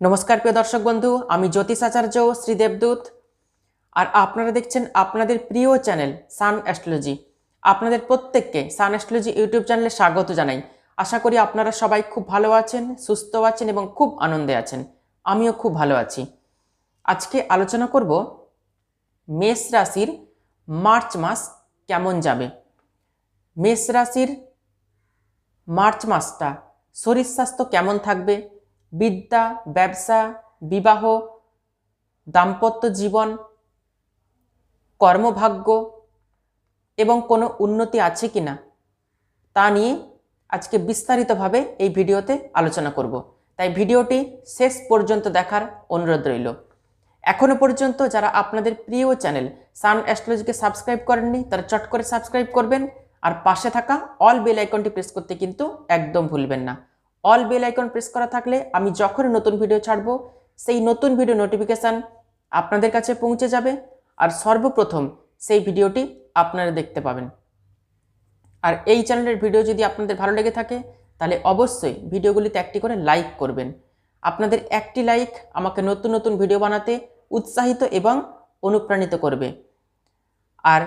নমস্কার, প্রিয় দর্শক বন্ধু। আমি জ্যোতিষ আচার্য শ্রী দেবদূত। আর আপনারা দেখছেন আপনাদের প্রিয় চ্যানেল সান অ্যাস্ট্রোলজি। আপনাদের প্রত্যেককে সান অ্যাস্ট্রোলজি ইউটিউব চ্যানেলে স্বাগত জানাই। আশা করি আপনারা সবাই খুব ভালো আছেন, সুস্থ আছেন এবং খুব আনন্দে আছেন। আমিও খুব ভালো আছি। আজকে আলোচনা করব মেষ রাশির মার্চ মাস কেমন যাবে। মেষ রাশির মার্চ মাসটা শরীর স্বাস্থ্য কেমন থাকবে বিদ্যা, ব্যবসা, বিবাহ, দাম্পত্য জীবন, কর্মভাগ্য এবং কোনো উন্নতি আছে কি না তা নিয়ে আজকে বিস্তারিতভাবে এই ভিডিওতে আলোচনা করব। তাই ভিডিওটি শেষ পর্যন্ত দেখার অনুরোধ রইল। এখনও পর্যন্ত যারা আপনাদের প্রিয় চ্যানেল সান অ্যাস্ট্রোলজিকে সাবস্ক্রাইব করেননি, তারা চট করে সাবস্ক্রাইব করবেন আর পাশে থাকা অল বেল আইকনটি প্রেস করতে কিন্তু একদম ভুলবেন না। অল বেল আইকন প্রেস করা থাকলে আমি যখনই নতুন ভিডিও ছাড়বো, সেই নতুন ভিডিও নোটিফিকেশান আপনাদের কাছে পৌঁছে যাবে। আর সর্বপ্রথম সেই ভিডিওটি আপনারা দেখতে পাবেন। আর এই চ্যানেলের ভিডিও যদি আপনাদের ভালো লেগে থাকে, তাহলে অবশ্যই ভিডিওগুলিতে একটি করে লাইক করবেন। আপনাদের একটি লাইক আমাকে নতুন নতুন ভিডিও বানাতে উৎসাহিত এবং অনুপ্রাণিত করবে। আর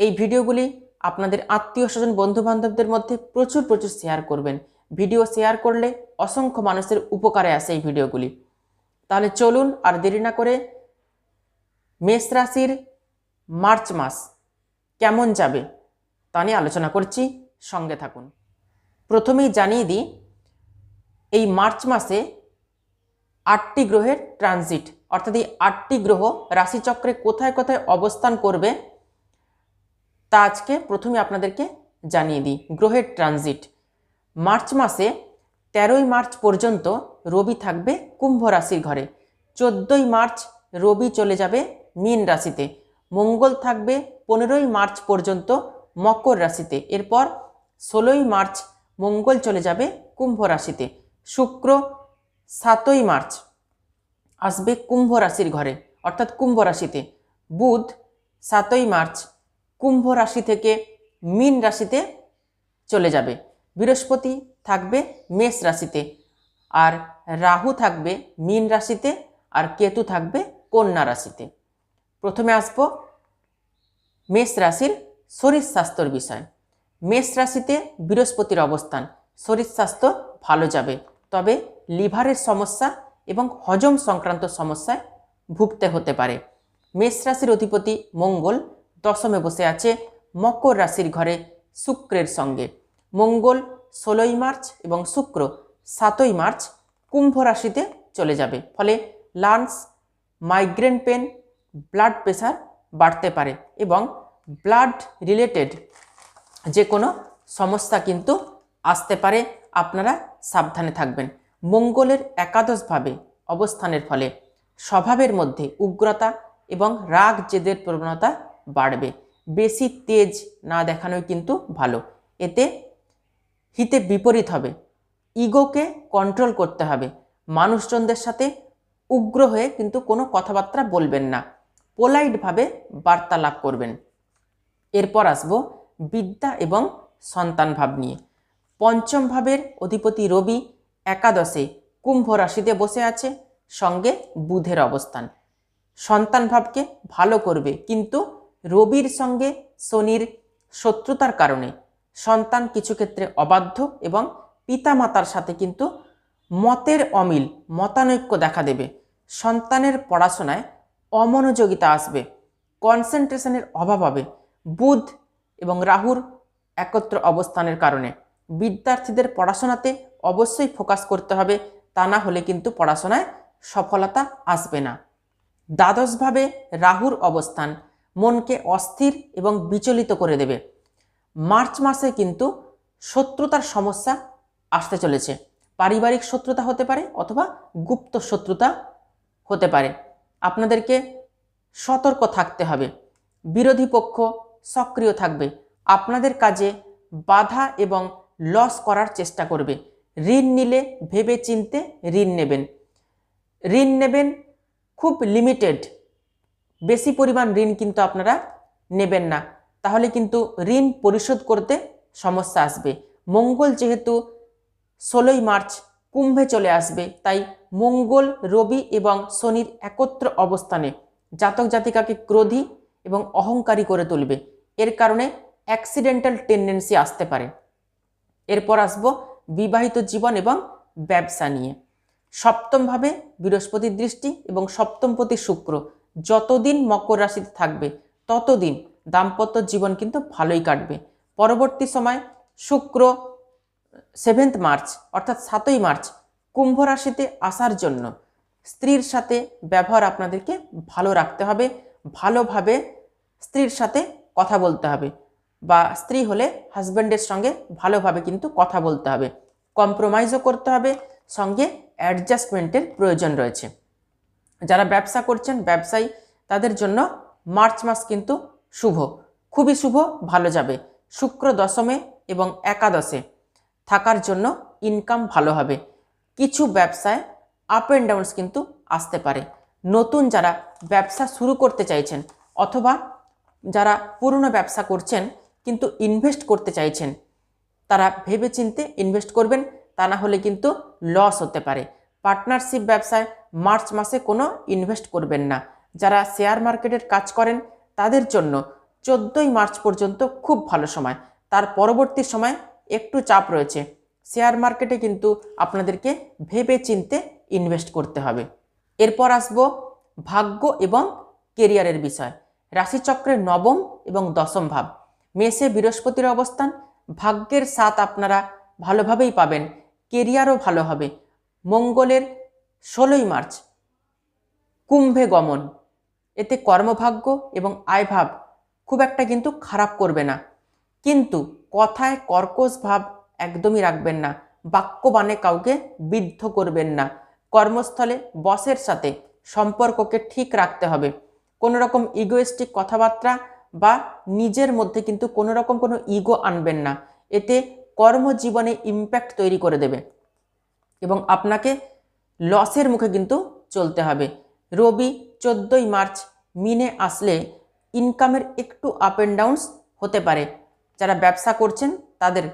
এই ভিডিওগুলি আপনাদের আত্মীয় স্বজন বন্ধু বান্ধবদের মধ্যে প্রচুর প্রচুর শেয়ার করবেন। ভিডিও শেয়ার করলে অসংখ্য মানুষের উপকারে আসে এই ভিডিওগুলি। তাহলে চলুন আর দেরি না করে মেষ রাশির মার্চ মাস কেমন যাবে তা নিয়ে আলোচনা করছি। সঙ্গে থাকুন। প্রথমেই জানিয়ে দিই, এই মার্চ মাসে আটটি গ্রহের ট্রানজিট, অর্থাৎ এই আটটি গ্রহ রাশিচক্রে কোথায় কোথায় অবস্থান করবে তা আজকে প্রথমে আপনাদেরকে জানিয়ে দিই। গ্রহের ট্রানজিট মার্চ মাসে তেরোই মার্চ পর্যন্ত রবি থাকবে কুম্ভ রাশির ঘরে। চোদ্দোই মার্চ রবি চলে যাবে মীন রাশিতে। মঙ্গল থাকবে পনেরোই মার্চ পর্যন্ত মকর রাশিতে। এরপর ষোলোই মার্চ মঙ্গল চলে যাবে কুম্ভ রাশিতে। শুক্র সাতই মার্চ আসবে কুম্ভ রাশির ঘরে, অর্থাৎ কুম্ভ রাশিতে। বুধ সাতই মার্চ কুম্ভ রাশি থেকে মীন রাশিতে চলে যাবে। বৃহস্পতি থাকবে মেষ রাশিতে, আর রাহু থাকবে মীন রাশিতে, আর কেতু থাকবে কন্যা রাশিতে। প্রথমে আসব মেষ রাশির শরীর স্বাস্থ্যর বিষয়। মেষ রাশিতে বৃহস্পতির অবস্থান, শরীর স্বাস্থ্য ভালো যাবে, তবে লিভারের সমস্যা এবং হজম সংক্রান্ত সমস্যায় ভুগতে হতে পারে। মেষ রাশির অধিপতি মঙ্গল দশমে বসে আছে মকর রাশির ঘরে শুক্রের সঙ্গে। মঙ্গল ষোলোই মার্চ এবং শুক্র সাতই মার্চ কুম্ভ রাশিতে চলে যাবে। ফলে লান্স মাইগ্রেন পেন, ব্লাড প্রেশার বাড়তে পারে এবং ব্লাড রিলেটেড যে কোনো সমস্যা কিন্তু আসতে পারে। আপনারা সাবধানে থাকবেন। মঙ্গলের একাদশভাবে অবস্থানের ফলে স্বভাবের মধ্যে উগ্রতা এবং রাগ জেদের প্রবণতা বাড়বে। বেশি তেজ না দেখানোই কিন্তু ভালো। এতে হিতে বিপরীত হবে। ইগোকে কন্ট্রোল করতে হবে। মানুষজনদের সাথে উগ্র হয়ে কিন্তু কোনো কথাবার্তা বলবেন না। পোলাইটভাবে বার্তালাপ করবেন। এরপর আসব বিদ্যা এবং সন্তান ভাব নিয়ে। পঞ্চম ভাবের অধিপতি রবি একাদশে কুম্ভ রাশিতে বসে আছে, সঙ্গে বুধের অবস্থান। সন্তান ভাবকে ভালো করবে, কিন্তু রবির সঙ্গে শনির শত্রুতার কারণে। সন্তান কিছু ক্ষেত্রে অবাধ্য এবং পিতামাতার সাথে কিন্তু মতের অমিল, মতানৈক্য দেখা দেবে। সন্তানের পড়াশোনায় অমনোযোগিতা আসবে, কনসেন্ট্রেশনের অভাব হবে। বুধ এবং রাহুর একত্র অবস্থানের কারণে বিদ্যার্থীদের পড়াশোনাতে অবশ্যই ফোকাস করতে হবে, তা না হলে কিন্তু পড়াশোনায় সফলতা আসবে না। দ্বাদশভাবে রাহুর অবস্থান মনকে অস্থির এবং বিচলিত করে দেবে। মার্চ মাসে কিন্তু শত্রুতার সমস্যা আসতে চলেছে। পারিবারিক শত্রুতা হতে পারে অথবা গুপ্ত শত্রুতা হতে পারে। আপনাদেরকে সতর্ক থাকতে হবে। বিরোধী পক্ষ সক্রিয় থাকবে। আপনাদের কাজে বাধা এবং লস করার চেষ্টা করবে। ঋণ নিলে ভেবে চিনতে ঋণ নেবেন। ঋণ নেবেন খুব লিমিটেড বেশি পরিমাণ ঋণ কিন্তু আপনারা নেবেন না। তাহলে কিন্তু ঋণ পরিশোধ করতে সমস্যা আসবে। মঙ্গল যেহেতু ষোলোই মার্চ কুম্ভে চলে আসবে, তাই মঙ্গল, রবি এবং শনির একত্র অবস্থানে জাতক জাতিকাকে ক্রোধী এবং অহংকারী করে তুলবে। এর কারণে অ্যাক্সিডেন্টাল টেন্ডেন্সি আসতে পারে। এরপর আসব বিবাহিত জীবন এবং ব্যবসা নিয়ে। সপ্তমভাবে বৃহস্পতির দৃষ্টি এবং সপ্তমপতি শুক্র। যতদিন মকর রাশিতে থাকবে, ততদিন দাম্পত্য জীবন কিন্তু ভালোই কাটবে। পরবর্তী সময় শুক্র সেভেন্থ মার্চ অর্থাৎ সাতই মার্চ কুম্ভ রাশিতে আসার জন্য স্ত্রীর সাথে ব্যবহার আপনাদেরকে ভালো রাখতে হবে, ভালোভাবে স্ত্রীর সাথে কথা বলতে হবে বা স্ত্রী হলে হাজব্যান্ডের সঙ্গে ভালোভাবে কিন্তু কথা বলতে হবে। কম্প্রোমাইজও করতে হবে, সঙ্গে অ্যাডজাস্টমেন্টের প্রয়োজন রয়েছে। যারা ব্যবসা করছেন, ব্যবসায়ী, তাদের জন্য মার্চ মাস কিন্তু শুভ। খুবই শুভ, ভালো যাবে। শুক্র দশমে এবং একাদশে থাকার জন্য ইনকাম ভালো হবে। কিছু ব্যবসায় আপ অ্যান্ড ডাউনস কিন্তু আসতে পারে। নতুন যারা ব্যবসা শুরু করতে চাইছেন অথবা যারা পুরনো ব্যবসা করছেন কিন্তু ইনভেস্ট করতে চাইছেন, তারা ভেবেচিন্তে ইনভেস্ট করবেন, তা না হলে কিন্তু লস হতে পারে। পার্টনারশিপ ব্যবসায় মার্চ মাসে কোনো ইনভেস্ট করবেন না। যারা শেয়ার মার্কেটের কাজ করেন তাদের জন্য চোদ্দোই মার্চ পর্যন্ত খুব ভালো সময়। তার পরবর্তী সময় একটু চাপ রয়েছে। শেয়ার মার্কেটে কিন্তু আপনাদেরকে ভেবে চিনতে ইনভেস্ট করতে হবে। এরপর আসব ভাগ্য এবং কেরিয়ারের বিষয়। রাশিচক্রের নবম এবং দশম ভাব। মেষে বৃহস্পতির অবস্থান। ভাগ্যের সাথ আপনারা ভালোভাবেই পাবেন। কেরিয়ারও ভালো হবে। মঙ্গলের ষোলোই মার্চ। কুম্ভে গমন। এতে কর্মভাগ্য এবং আয়ভাব খুব একটা কিন্তু খারাপ করবে না। কিন্তু কথায় কর্কশ ভাব একদমই রাখবেন না, বাক্যবাণে কাউকে বিদ্ধ করবেন না। কর্মস্থলে বসের সাথে সম্পর্ককে ঠিক রাখতে হবে। কোনো রকম ইগোয়েস্টিক কথাবার্তা বা নিজের মধ্যে কিন্তু কোনো রকম কোনো ইগো আনবেন না। এতে কর্মজীবনে ইম্প্যাক্ট তৈরি করে দেবে এবং আপনাকে লসের মুখে কিন্তু চলতে হবে। রবি চোদ্দোই মার্চ মিনে আসলে ইনকামের একটু আপ অ্যান্ড ডাউনস হতে পারে। যারা ব্যবসা করছেন, তাদের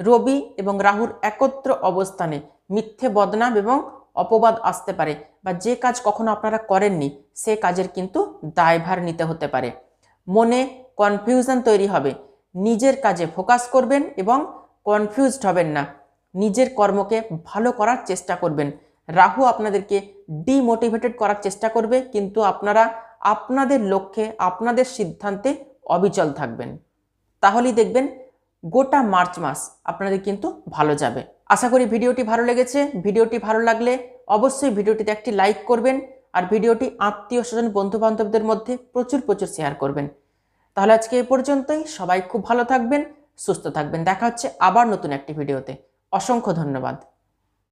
রবি এবং রাহুর একত্র অবস্থানে মিথ্যে বদনাম এবং অপবাদ আসতে পারে বা যে কাজ কখনো আপনারা করেননি, সে কাজের কিন্তু দায়ভার নিতে হতে পারে। মনে কনফিউশন তৈরি হবে। নিজের কাজে ফোকাস করবেন এবং কনফিউজড হবেন না। নিজের কর্মকে ভালো করার চেষ্টা করবেন। রাহু আপনাদেরকে ডিমোটিভেটেড করার চেষ্টা করবে, কিন্তু আপনারা আপনাদের লক্ষ্যে, আপনাদের সিদ্ধান্তে অবিচল থাকবেন। তাহলেই দেখবেন গোটা মার্চ মাস আপনাদের কিন্তু ভালো যাবে। আশা করি ভিডিওটি ভালো লেগেছে। ভিডিওটি ভালো লাগলে অবশ্যই ভিডিওটিতে একটি লাইক করবেন আর ভিডিওটি আত্মীয় স্বজন বন্ধু বান্ধবদের মধ্যে প্রচুর প্রচুর শেয়ার করবেন। তাহলে আজকে এ পর্যন্তই। সবাই খুব ভালো থাকবেন, সুস্থ থাকবেন। দেখা হচ্ছে আবার নতুন একটি ভিডিওতে। অসংখ্য ধন্যবাদ।